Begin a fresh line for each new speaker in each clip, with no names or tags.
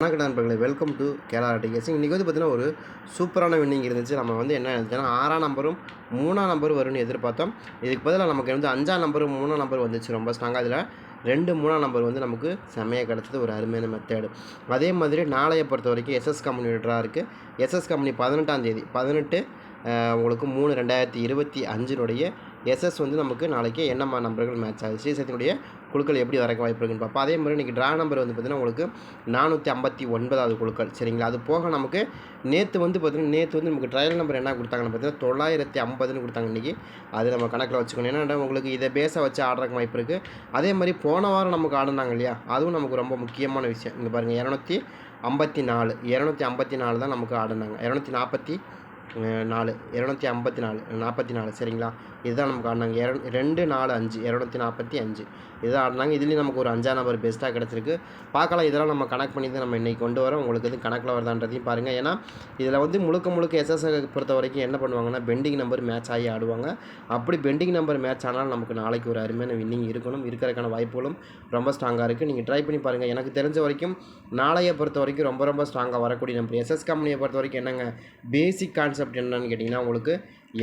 வணக்கம் நண்பர்களே welcome to Kerala டிகேசிங் இன்றைக்கி வந்து பார்த்திங்கன்னா ஒரு சூப்பரான வின்னிங் இருந்துச்சு. நம்ம வந்து என்ன இருந்துச்சுன்னா ஆறாம் நம்பரும் மூணாம் நம்பரும் வரும்னு எதிர்பார்த்தோம். இதுக்கு பதிலாக நமக்கு வந்து அஞ்சாம் நம்பரும் மூணாம் நம்பர் வந்துச்சு ரொம்ப ஸ்ட்ராங்காக அதில் ரெண்டு மூணாம் நம்பர் வந்து நமக்கு செம்மையாக கிடச்சது ஒரு அருமையான மெத்தேடு அதே மாதிரி நாளையை பொறுத்த வரைக்கும் எஸ்எஸ் கம்பெனி லீடராக இருக்குது எஸ்எஸ் கம்பெனி பதினெட்டாம் தேதி பதினெட்டு உங்களுக்கு மூணு ரெண்டாயிரத்தி இருபத்தி அஞ்சினுடைய எஸ்எஸ் வந்து நமக்கு நாளைக்கு என்னம்மா நம்பர்கள் மேட்ச் ஆகுது? ஸ்ரீசத்தினுடைய குழுக்கள் எப்படி வரைக்க வாய்ப்பு இருக்குன்னு பார்ப்போம். அதே மாதிரி இன்றைக்கி ட்ரா நம்பர் வந்து பார்த்திங்கன்னா உங்களுக்கு நானூற்றி ஐம்பத்தி ஒன்பதாவது குழுக்கள் சரிங்களா? அது போக நமக்கு நேற்று வந்து பார்த்திங்கன்னா நேற்று வந்து நமக்கு ட்ரையல் நம்பர் என்ன கொடுத்தாங்கன்னு பார்த்தீங்கன்னா தொள்ளாயிரத்தி ஐம்பதுன்னு கொடுத்தாங்க இன்றைக்கி அது நம்ம கணக்கில் வச்சுக்கணும். ஏன்னா உங்களுக்கு இதை பேஸை வச்சு ஆடுறக்கு வாய்ப்பு இருக்குது அதே மாதிரி போன வாரம் நமக்கு ஆடினாங்க இல்லையா? அதுவும் நமக்கு ரொம்ப முக்கியமான விஷயம். இங்கே பாருங்கள் இரநூத்தி ஐம்பத்தி நாலு இரநூத்தி ஐம்பத்தி நாலு தான் நமக்கு ஆடினாங்க. இரநூத்தி நாற்பத்தி நாலு இரநூத்தி ஐம்பத்தி நாலு நாற்பத்தி நாலு சரிங்களா? இதுதான் நமக்கு ஆடினாங்க. இர ரெண்டு நாலு அஞ்சு இரநூத்தி நாற்பத்தி அஞ்சு. இதுதான் ஆடினாங்க. இதுலேயும் நமக்கு ஒரு அஞ்சாம் நம்பர் பெஸ்ட்டாக கிடச்சிருக்கு. பார்க்கலாம் இதெல்லாம் நம்ம கணக்கு பண்ணி தான் நம்ம இன்றைக்கி கொண்டு வரோம். உங்களுக்கு இது கணக்கில் வருதான்றதையும் பாருங்கள் ஏன்னா இதில் வந்து முழுக்க முழுக்க எஸ்எஸ்ஐ பொறுத்த வரைக்கும் என்ன பண்ணுவாங்கன்னா பெண்டிங் நம்பர் மேட்ச் ஆகி ஆடுவாங்க. அப்படி பெண்டிங் நம்பர் மேட்ச் ஆனால் நமக்கு நாளைக்கு ஒரு அருமையான வின்னிங் இருக்கணும். இருக்கிறதுக்கான வாய்ப்புகளும் ரொம்ப ஸ்ட்ராங்காக இருக்குது நீங்கள் ட்ரை பண்ணி பாருங்கள் எனக்கு தெரிஞ்ச வரைக்கும் நாளையை பொறுத்த வரைக்கும் ரொம்ப ரொம்ப ஸ்ட்ராங்காக வரக்கூடிய நம்பர் எஸ்எஸ் கம்பெனியை பொறுத்த வரைக்கும் என்னங்க? பேசிக் கான்செப்ட் என்னன்னு கேட்டிங்கன்னா உங்களுக்கு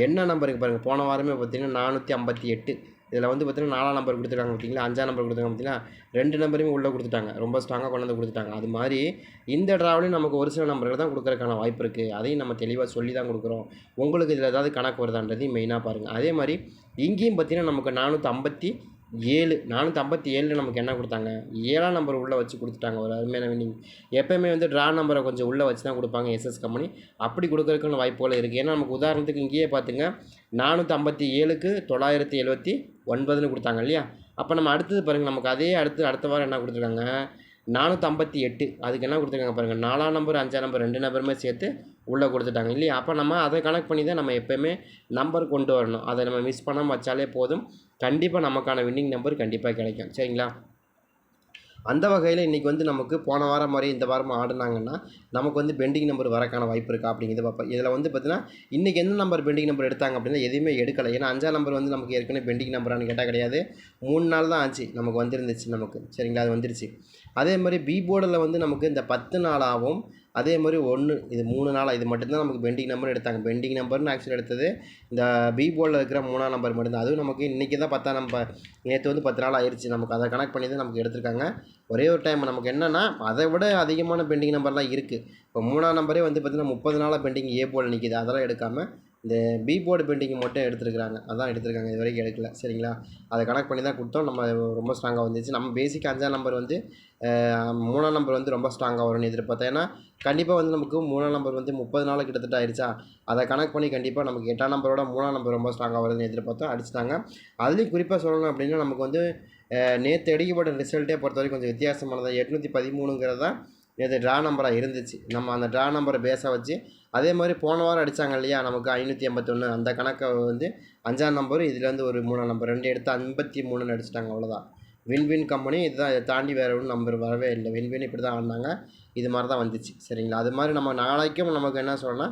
என்ன நம்பருக்கு பாருங்கள் போன வாரமே பார்த்தீங்கன்னா நானூற்றி ஐம்பத்தி எட்டு. இதில் வந்து பார்த்தீங்கன்னா நாலாம் நம்பர் கொடுத்துருக்காங்க பார்த்தீங்களா? அஞ்சாம் நம்பர் கொடுத்துருக்காங்க பார்த்தீங்கன்னா ரெண்டு நம்பருமே உள்ளே கொடுத்துட்டாங்க. ரொம்ப ஸ்ட்ராங்காக கொண்டு வந்து கொடுத்துட்டாங்க. அது மாதிரி இந்த ட்ராவலையும் நமக்கு ஒரு சில நம்பர்கள் தான் கொடுக்குறதுக்கான வாய்ப்பு இருக்குது அதையும் நம்ம தெளிவாக சொல்லி தான் கொடுக்குறோம். உங்களுக்கு இதில் ஏதாவது கணக்கு வருதான்றதையும் மெயினாக பாருங்கள் அதே மாதிரி இங்கேயும் பார்த்தீங்கன்னா நமக்கு நானூற்றி ஐம்பத்தி ஏழு நானூற்றி ஐம்பத்தி ஏழில் நமக்கு என்ன கொடுத்தாங்க? ஏழாம் நம்பர் உள்ளே வச்சு கொடுத்துட்டாங்க. ஒரு அருமையான வின்னிங் எப்போயுமே வந்து ட்ரா நம்பரை கொஞ்சம் உள்ளே வச்சு தான் கொடுப்பாங்க எஸ்எஸ் கம்பெனி அப்படி கொடுக்குறதுக்கான வாய்ப்புகள் இருக்குது ஏன்னா நமக்கு உதாரணத்துக்கு இங்கேயே பார்த்துங்க நானூற்றி ஐம்பத்தி ஏழுக்கு தொள்ளாயிரத்தி எழுபத்தி ஒன்பதுன்னு கொடுத்தாங்க இல்லையா? அப்போ நம்ம அடுத்தது பாருங்கள் நமக்கு அதே அடுத்து அடுத்த வாரம் என்ன கொடுத்துருக்காங்க? நானூற்றி ஐம்பத்தி எட்டு அதுக்கு என்ன கொடுத்துருக்காங்க பாருங்கள் நாலாம் நம்பர் அஞ்சாம் நம்பர் ரெண்டு நம்பருமே சேர்த்து உள்ளே கொடுத்துட்டாங்க. இல்லையா? அப்போ நம்ம அதை கனெக்ட் பண்ணி தான் நம்ம எப்போயுமே நம்பர் கொண்டு வரணும். அதை நம்ம மிஸ் பண்ணாமல் வச்சாலே போதும். கண்டிப்பாக நமக்கான வின்னிங் நம்பர் கண்டிப்பாக கிடைக்கும். சரிங்களா? அந்த வகையில் இன்றைக்கி வந்து நமக்கு போன வாரம் மாதிரி இந்த வாரம் ஆடினாங்கன்னா நமக்கு வந்து பெண்டிங் நம்பர் வரக்கான வாய்ப்பு இருக்கா அப்படிங்கிறத பார்ப்போம். இதில் வந்து பார்த்தீங்கன்னா இன்றைக்கி எந்த நம்பர் பெண்டிங் நம்பர் எடுத்தாங்க அப்படின்னா எதுவுமே எடுக்கலை. ஏன்னா அஞ்சாம் நம்பர் வந்து நமக்கு ஏற்கனவே பெண்டிங் நம்பரானு கேட்டால் கிடையாது. மூணு நாள் தான் ஆச்சு நமக்கு வந்துருந்துச்சு நமக்கு. சரிங்களா? அது வந்துருச்சு. அதே மாதிரி பி போர்டில் வந்து நமக்கு இந்த பத்து நாளாகவும் அதே மாதிரி ஒன்று இது மூணு நாளாக இது மட்டும்தான் நமக்கு பெண்டிங் நம்பர் எடுத்தாங்க. பெண்டிங் நம்பர்னு ஆக்சுவலி எடுத்தது இந்த பி போர்டில் இருக்கிற மூணாம் நம்பர் மட்டும்தான். அதுவும் நமக்கு இன்றைக்கி தான் பத்தாம் நம்ம நேற்று வந்து பத்து நாள் ஆயிடுச்சு நமக்கு அதை கனெக்ட் பண்ணி தான் நமக்கு எடுத்திருக்காங்க. ஒரே ஒரு டைம் நமக்கு என்னென்னா அதை விட அதிகமான பெண்டிங் நம்பர்லாம் இருக்குது இப்போ மூணாம் நம்பரே வந்து பார்த்திங்கன்னா முப்பது நாளாக பெண்டிங் ஏ போல் நிற்கிது அதெல்லாம் எடுக்காமல் இந்த பி போர்டு பெயிண்டிங் மட்டும் எடுத்துருக்காங்க அதான் எடுத்துருக்காங்க. இது வரைக்கும் எடுக்கல. சரிங்களா? அதை கனெக்ட் பண்ணி தான் கொடுத்தோம். நம்ம ரொம்ப ஸ்ட்ராங்காக வந்துச்சு. நம்ம பேசிக் அஞ்சாம் நம்பர் வந்து மூணாம் நம்பர் வந்து ரொம்ப ஸ்ட்ராங்காக வரும்னு எதிர்பார்த்தேன். ஏன்னா கண்டிப்பாக வந்து நமக்கு மூணாம் நம்பர் வந்து முப்பது நாள் கிட்டத்தட்ட ஆயிடுச்சா? அதை கனெக்ட் பண்ணி கண்டிப்பாக நமக்கு எட்டாம் நம்பரோட மூணாம் நம்பர் ரொம்ப ஸ்ட்ராங்காக வருதுன்னு எதிர்பார்த்தோம். அடிச்சிட்டாங்க. அதுலேயும் குறிப்பாக சொல்லணும் அப்படின்னா நமக்கு வந்து நேற்று அடிக்கப்பட்ட ரிசல்ட்டே பொறுத்த வரைக்கும் கொஞ்சம் வித்தியாசமானது. எட்நூற்றி பதிமூணுங்கிறதான் நேற்று ட்ரா நம்பராக இருந்துச்சு. நம்ம அந்த ட்ரா நம்பரை பேஸாக வச்சு அதே மாதிரி போன வாரம் அடித்தாங்க இல்லையா நமக்கு ஐநூற்றி எண்பத்தொன்று அந்த கணக்கை வந்து அஞ்சாம் நம்பர் இதுலேருந்து ஒரு மூணாம் நம்பர் ரெண்டு எடுத்து ஐம்பத்தி மூணுன்னு அடிச்சிட்டாங்க அவ்வளோதான் வின்வின் கம்பெனி இதுதான் இதை தாண்டி வேறு ஒன்றும் நம்பர் வரவே இல்லை. வின்வின் இப்படி தான் ஆடினாங்க. இது மாதிரி தான் வந்துச்சு. சரிங்களா? அது மாதிரி நம்ம நாளைக்கும் நமக்கு என்ன சொல்லணும்னா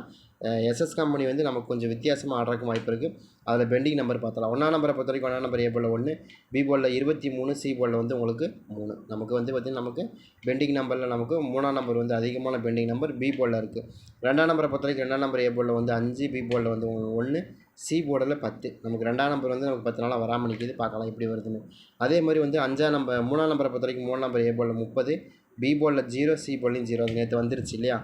எஸ்எஸ் கம்பெனி வந்து நமக்கு கொஞ்சம் வித்தியாசமாக ஆடுறதுக்கு வாய்ப்பு இருக்குது அதில் பெண்டிங் நம்பர் பார்த்தலாம் ஒன்றாம் நம்பரை பொறுத்த வரைக்கும் ஒன்றாம் நம்பர் ஏ போலில் ஒன்று பி போலில் இருபத்தி மூணு சி போலில் வந்து உங்களுக்கு மூணு. நமக்கு வந்து பார்த்திங்கன்னா நமக்கு பெண்டிங் நம்பரில் நமக்கு மூணாம் நம்பர் வந்து அதிகமான பெண்டிங் நம்பர் பி போலில் இருக்குது ரெண்டாம் நம்பரை பொறுத்த வரைக்கும் ரெண்டாம் நம்பர் ஏ போலில் வந்து அஞ்சு பி போலில் வந்து ஒன்று சி போர்டில் பத்து. நமக்கு ரெண்டாம் நம்பர் வந்து நமக்கு பத்து நாளாக வராமல் நிற்கிது பார்க்கலாம் எப்படி வருதுன்னு. அதே மாதிரி வந்து அஞ்சாம் நம்பர் மூணாம் நம்பரை பொறுத்த வரைக்கும் மூணாம் நம்பர் ஏ போலில் முப்பது பி போலில் ஜீரோ சி போலையும் ஜீரோ நேற்று வந்துருச்சு இல்லையா?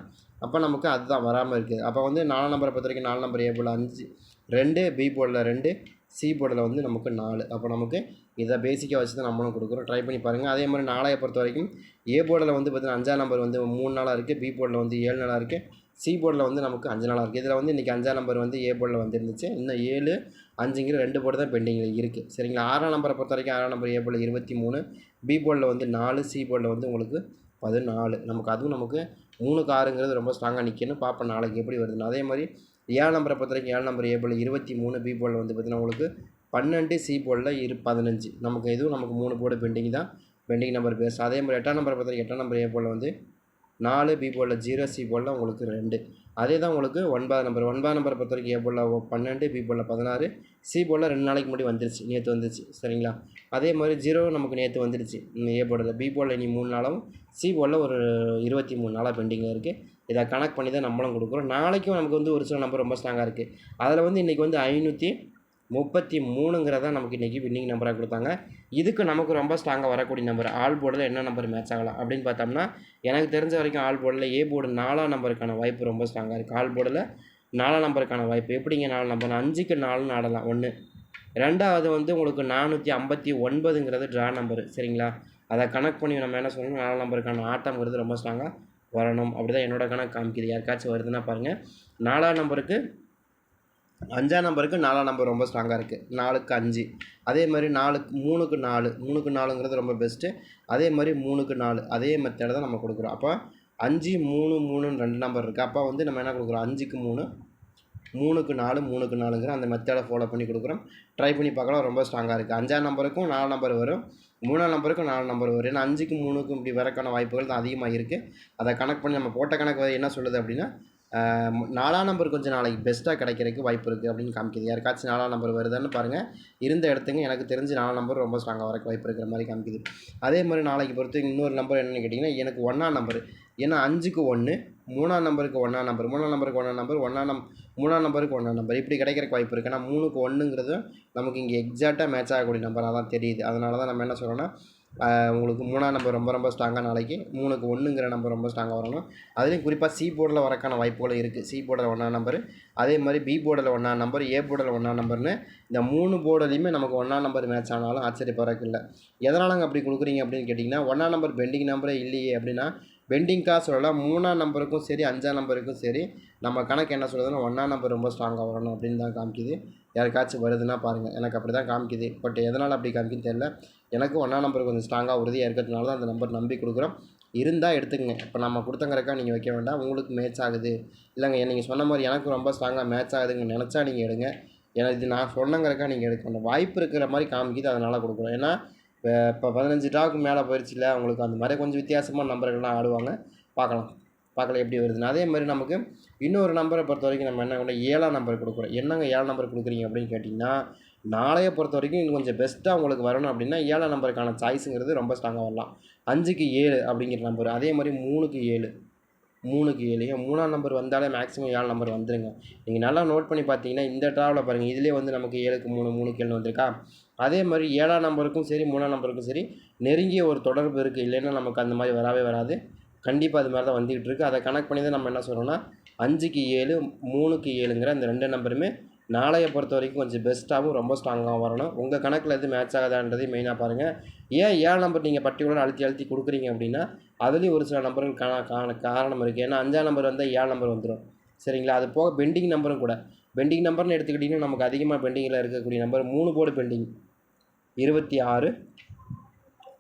அப்போ நமக்கு அதுதான் வராமல் இருக்குது அப்போ வந்து நாலு நம்பரை பொறுத்த வரைக்கும் நாலு நம்பர் ஏ போர்டில் அஞ்சு ரெண்டு பி போர்டில் ரெண்டு சி போர்டில் வந்து நமக்கு நாலு. அப்போ நமக்கு இதை பேசிக்காக வச்சு தான் நம்மளும் கொடுக்குறோம். ட்ரை பண்ணி பாருங்கள் அதே மாதிரி நாளைய பொறுத்த வரைக்கும் ஏ போர்டில் வந்து பார்த்தீங்கன்னா அஞ்சாம் நம்பர் வந்து மூணு நாளாக இருக்குது பி போர்டில் வந்து ஏழு நாளாக இருக்குது சி போர்டில் வந்து நமக்கு அஞ்சு நாளாக இருக்குது இதில் வந்து இன்றைக்கி அஞ்சாம் நம்பர் வந்து ஏ போர்டில் வந்துருந்துச்சு. இன்னும் ஏழு அஞ்சுங்கிற ரெண்டு போர்டு தான் பெண்டிங்கில் இருக்குது சரிங்களா? ஆறாம் நம்பரை பொறுத்த வரைக்கும் ஆறாம் நம்பர் ஏ போர்டில் இருபத்தி மூணு பி போர்டில் வந்து நாலு சி போர்டில் வந்து உங்களுக்கு பதினாலு. நமக்கு அதுவும் நமக்கு மூணுக்கு ஆறுங்கிறது ரொம்ப ஸ்ட்ராங்காக நிற்கணும் பார்ப்போம் நாளைக்கு எப்படி வருதுன்னு. அதே மாதிரி ஏழு நம்பரை பொறுத்த வரைக்கும் ஏழு நம்பர் ஏ இருபத்தி மூணு பி போலில் வந்து பார்த்திங்கன்னா உங்களுக்கு பன்னெண்டு சி போலில் இரு பதினஞ்சு. நமக்கு எதுவும் நமக்கு மூணு போர்டு பெண்டிங் தான். பெண்டிங் நம்பர் பேஸ் அதே மாதிரி எட்டாம் நம்பரை பொறுத்த வரைக்கும் எட்டாம் நம்பர் ஏ போலில் வந்து நாலு பி போலில் ஜீரோ சி போலில் உங்களுக்கு ரெண்டு. அதே தான் உங்களுக்கு ஒன்பதாம் நம்பர் ஒன்பதாம் நம்பரை பொறுத்த வரைக்கும் ஏ போலில் பன்னெண்டு பி போலில் பதினாறு சி போலில் ரெண்டு நாளைக்கு முன்னாடி வந்துருச்சு. நேற்று வந்துருச்சு. சரிங்களா? அதே மாதிரி ஜீரோ நமக்கு நேற்று வந்துருச்சு. ஏ போர்டில் பி போலில் இனி மூணு நாளாகவும் சி போலில் ஒரு இருபத்தி மூணு நாளாக பெண்டிங்கில் இருக்குது இதை கனெக்ட் பண்ணி தான் நம்மளும் கொடுக்குறோம். நாளைக்கும் நமக்கு வந்து ஒரு சில நம்பர் ரொம்ப ஸ்ட்ராங்காக இருக்குது அதில் வந்து இன்றைக்கி வந்து ஐநூற்றி முப்பத்தி மூணுங்கிறத நமக்கு இன்றைக்கி வின்னிங் நம்பராக கொடுத்தாங்க. இதுக்கு நமக்கு ரொம்ப ஸ்ட்ராங்காக வரக்கூடிய நம்பர் ஆல் போர்டில் என்ன நம்பர் மேட்ச் ஆகலாம் அப்படின்னு பார்த்தோம்னா எனக்கு தெரிஞ்ச வரைக்கும் ஆல் போர்டில் ஏ போர்டு நாலாம் நம்பருக்கான வாய்ப்பு ரொம்ப ஸ்ட்ராங்காக இருக்குது ஆல் போர்டில் நாலாம் நம்பருக்கான வாய்ப்பு. எப்படிங்க நாலு நம்பர் அஞ்சுக்கு நாலுன்னு ஆடலாம். ஒன்று ரெண்டாவது வந்து உங்களுக்கு நானூற்றி ஐம்பத்தி ஒன்பதுங்கிறது ட்ரா நம்பர் சரிங்களா? அதை கனெக்ட் பண்ணி நம்ம என்ன சொல்லணும்? நாலாம் நம்பருக்கான ஆட்டம்ங்கிறது ரொம்ப ஸ்ட்ராங்காக வரணும். அப்படி தான் என்னோட கணக்கு காமிக்குது. யாருக்காச்சும் வருதுன்னா பாருங்கள் நாலாம் நம்பருக்கு அஞ்சாம் நம்பருக்கு நாலாம் நம்பர் ரொம்ப ஸ்ட்ராங்காக இருக்குது நாலுக்கு அஞ்சு. அதே மாதிரி நாலுக்கு மூணுக்கு நாலு. மூணுக்கு நாலுங்கிறது ரொம்ப பெஸ்ட்டு அதே மாதிரி மூணுக்கு நாலு. அதே மெத்தடை தான் நம்ம கொடுக்குறோம். அப்போ அஞ்சு மூணு மூணுன்னு ரெண்டு நம்பர் இருக்குது அப்போ வந்து நம்ம என்ன கொடுக்குறோம்? அஞ்சுக்கு மூணு மூணுக்கு நாலு மூணுக்கு நாலுங்கிற அந்த மெத்தடை ஃபாலோ பண்ணி கொடுக்குறோம். ட்ரை பண்ணி பார்க்கலாம். ரொம்ப ஸ்ட்ராங்காக இருக்குது அஞ்சாம் நம்பருக்கும் நாலு நம்பர் வரும். மூணாம் நம்பருக்கும் நாலு நம்பர் வரும். ஏன்னா அஞ்சுக்கு மூணுக்கும் இப்படி வரக்கான வாய்ப்புகள் தான் அதிகமாக இருக்குது அதை கணக்கு பண்ணி நம்ம போட்ட கணக்கு என்ன சொல்லுது அப்படின்னா நாலாம் நம்பர் கொஞ்சம் நாளைக்கு பெஸ்ட்டாக கிடைக்கிறதுக்கு வாய்ப்பு இருக்குது அப்படின்னு காமிக்குது. யாருக்காச்சும் நாலாம் நம்பர் வருதான்னு பாருங்கள் இருந்த இடத்துங்க எனக்கு தெரிஞ்சு நாலாம் நம்பர் ரொம்ப ஸ்ட்ராங்காக வரக்கு வாய்ப்பு இருக்கிற மாதிரி காமிக்குது. அதே மாதிரி நாளைக்கு பொறுத்து இன்னொரு நம்பர் என்னென்னு கேட்டிங்கன்னா எனக்கு ஒன்றாம் நம்பர் ஏன்னா அஞ்சுக்கு ஒன்று மூணாம் நம்பருக்கு ஒன்றாம் நம்பர் மூணாம் நம்பருக்கு ஒன்றாம் நம்பர் ஒன்றாம் நம் மூணாம் நம்பருக்கு ஒன்றாம் நம்பர் இப்படி கிடைக்கிறக்கு வாய்ப்பு இருக்குது ஏன்னா மூணுக்கு ஒன்றுங்கிறது நமக்கு இங்கே எக்ஸாக்டாக மேட்ச் ஆகக்கூடிய நம்பராக தான் தெரியுது. அதனால தான் நம்ம என்ன சொல்கிறோன்னா உங்களுக்கு மூணாம் நம்பர் ரொம்ப ரொம்ப ஸ்ட்ராங்காக நாளைக்கு மூணுக்கு ஒன்றுங்கிற நம்பர் ரொம்ப ஸ்ட்ராங்காக வரணும். அதுலேயும் குறிப்பாக சி போர்டில் வரக்கான வாய்ப்புகள் இருக்குது சி போர்டில் ஒன்றாம் நம்பர் அதே மாதிரி பி போர்டில் ஒன்றாம் நம்பர் ஏ போர்டில் ஒன்றாம் நம்பர்னு இந்த மூணு போர்டுலையுமே நமக்கு ஒன்றாம் நம்பர் மேட்ச் ஆனாலும் ஆச்சரியப்படுறதுக்கு இல்லை. எதனாலங்க அப்படி கொடுக்குறீங்க அப்படின்னு கேட்டிங்கன்னா ஒன்றாம் நம்பர் பெண்டிங் நம்பரே இல்லையே அப்படின்னா பெண்டிங்காக சொல்லலாம். மூணாம் நம்பருக்கும் சரி அஞ்சாம் நம்பருக்கும் சரி நம்ம கணக்கு என்ன சொல்லுதுன்னா ஒன்றாம் நம்பர் ரொம்ப ஸ்ட்ராங்காக வரணும் அப்படின்னு தான் காமிக்குது. யாருக்காச்சும் வருதுன்னா பாருங்கள் எனக்கு அப்படி தான் காமிக்குது. பட் எதனால் அப்படி காமிக்குன்னு தெரியல. எனக்கு ஒன்றாம் நம்பர் கொஞ்சம் ஸ்ட்ராங்காக உறுதியாக இருக்கிறதுனால தான் அந்த நம்பர் நம்பி கொடுக்குறோம். இருந்தால் எடுத்துக்கங்க. இப்போ நம்ம கொடுத்தங்கிறக்கா நீங்கள் வைக்க வேண்டாம். உங்களுக்கு மேட்ச் ஆகுது. இல்லைங்க நீங்கள் சொன்ன மாதிரி எனக்கு ரொம்ப ஸ்ட்ராங்காக மேட்ச் ஆகுதுங்க நினச்சா நீங்கள் எடுங்க. ஏன்னா இது நான் சொன்னங்கிறக்கா நீங்கள் எடுக்க வேண்டாம். வாய்ப்பு இருக்கிற மாதிரி காமிக்குது. அதனால் கொடுக்குறோம். ஏன்னா இப்போ இப்போ பதினஞ்சு ட்ராவுக்கு மேலே போயிடுச்சுல அவங்களுக்கு அந்த மாதிரி கொஞ்சம் வித்தியாசமான நம்பர்கள்லாம் ஆடுவாங்க. பார்க்கலாம். பார்க்கலாம் எப்படி வருதுன்னு. அதே மாதிரி நமக்கு இன்னொரு நம்பரை பொறுத்த வரைக்கும் நம்ம என்ன பண்ணோம் ஏழாம் நம்பர் கொடுக்குறோம். என்னங்க ஏழாம் நம்பர் கொடுக்குறீங்க அப்படின்னு கேட்டிங்கன்னா நாளைய பொறுத்த வரைக்கும் இன்னும் கொஞ்சம் பெஸ்ட்டாக உங்களுக்கு வரணும் அப்படின்னா ஏழாம் நம்பருக்கான சாய்ஸுங்கிறது ரொம்ப ஸ்ட்ராங்காக வரலாம். அஞ்சுக்கு ஏழு அப்படிங்கிற நம்பர் அதே மாதிரி மூணுக்கு ஏழு. மூணுக்கு ஏழு. ஏன் மூணாம் நம்பர் வந்தாலே மேக்ஸிமம் ஏழு நம்பர் வந்துருங்க. நீங்கள் நல்லா நோட் பண்ணி பார்த்தீங்கன்னா இந்த ட்ராவலில் பாருங்கள் இதுலேயே வந்து நமக்கு ஏழுக்கு மூணு மூணுக்கு ஏழு வந்திருக்கா? அதே மாதிரி ஏழாம் நம்பருக்கும் சரி மூணாம் நம்பருக்கும் சரி நெருங்கிய ஒரு தொடர்பு இருக்குது இல்லைன்னா நமக்கு அந்த மாதிரி வரவே வராது. கண்டிப்பாக அது மாதிரி தான் வந்துக்கிட்டு இருக்குது அதை கனெக்ட் பண்ணி தான் நம்ம என்ன சொல்கிறோம்னா அஞ்சுக்கு ஏழு மூணுக்கு ஏழுங்கிற இந்த ரெண்டு நம்பருமே நாளையை பொறுத்த வரைக்கும் கொஞ்சம் பெஸ்ட்டாகவும் ரொம்ப ஸ்ட்ராங்காகவும் வரணும். உங்கள் கணக்கில் எது மேட்ச் ஆகுதான்றதையும் மெயினாக பாருங்கள் ஏன் ஏழு நம்பர் நீங்கள் பர்டிகுலர் அழுத்தி அழுத்தி கொடுக்குறீங்க அப்படின்னா அதுலேயும் ஒரு சில நம்பர்கள் காண காண காரணம் இருக்குது ஏன்னா அஞ்சாம் நம்பர் வந்தால் ஏழு நம்பர் வந்துடும் சரிங்களா? அது போக பெண்டிங் நம்பரும் கூட. பெண்டிங் நம்பர்னு எடுத்துக்கிட்டிங்கன்னா நமக்கு அதிகமாக பெண்டிங்கில் இருக்கக்கூடிய நம்பர் மூணு போர்டு பெண்டிங் இருபத்தி ஆறு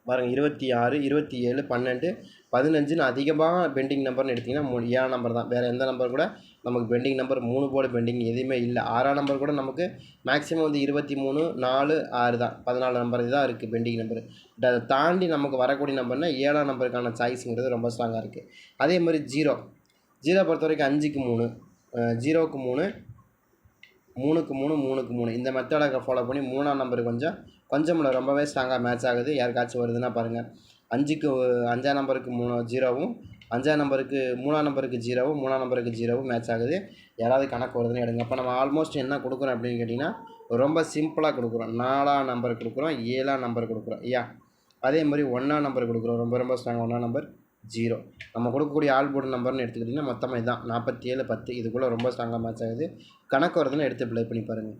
பாருங்கள் இருபத்தி ஆறு இருபத்தி ஏழு பன்னெண்டு பதினஞ்சுன்னு அதிகமாக பெண்டிங் நம்பர்னு எடுத்திங்கன்னா மூணு ஏழாம் நம்பர் தான். வேறு எந்த நம்பர் கூட நமக்கு பெண்டிங் நம்பர் மூணு போர்டு பெண்டிங் எதுவுமே இல்லை. ஆறாம் நம்பர் கூட நமக்கு மேக்ஸிமம் வந்து இருபத்தி மூணு நாலு ஆறு தான். பதினாலு நம்பர் தான் இருக்குது பெண்டிங் நம்பர் அதை தாண்டி நமக்கு வரக்கூடிய நம்பர்னால் ஏழாம் நம்பருக்கான சாய்ஸுங்கிறது ரொம்ப ஸ்ட்ராங்காக இருக்குது அதே மாதிரி ஜீரோ ஜீரோ பொறுத்த வரைக்கும் அஞ்சுக்கு மூணு ஜீரோவுக்கு மூணு மூணுக்கு மூணு மூணுக்கு மூணு. இந்த மெத்தடை ஃபாலோ பண்ணி மூணாம் நம்பர் கொஞ்சம் கொஞ்சம் ரொம்பவே ஸ்ட்ராங்காக மேட்ச் ஆகுது. யாருக்காச்சும் வருதுன்னா பாருங்கள் அஞ்சுக்கு அஞ்சாம் நம்பருக்கு மூணு ஜீரோவும் அஞ்சாம் நம்பருக்கு மூணாம் நம்பருக்கு ஜீரோவும் மூணாம் நம்பருக்கு ஜீரோவும் மேட்ச் ஆகுது. யாராவது கணக்கு வருதுன்னு எடுங்க. அப்போ நம்ம ஆல்மோஸ்ட் என்ன கொடுக்குறோம் அப்படின்னு கேட்டிங்கன்னா ரொம்ப சிம்பிளாக கொடுக்குறோம். நாலாம் நம்பர் கொடுக்குறோம் ஏழாம் நம்பர் கொடுக்குறோம். ஐயா அதே மாதிரி ஒன்றாம் நம்பர் கொடுக்குறோம். ரொம்ப ரொம்ப ஸ்ட்ராங் ஒன்றாம் நம்பர் ஜீரோ நம்ம கொடுக்கக்கூடிய ஆல் போர்டு நம்பர்னு எடுத்துக்கிட்டிங்கன்னா மொத்தமாக இதுதான். நாற்பத்தி ஏழு பத்து. இதுக்குள்ளே ரொம்ப ஸ்ட்ராங்காக மேட்ச் ஆகுது. கணக்கு வருதுன்னு எடுத்து ப்ளே பண்ணி பாருங்கள்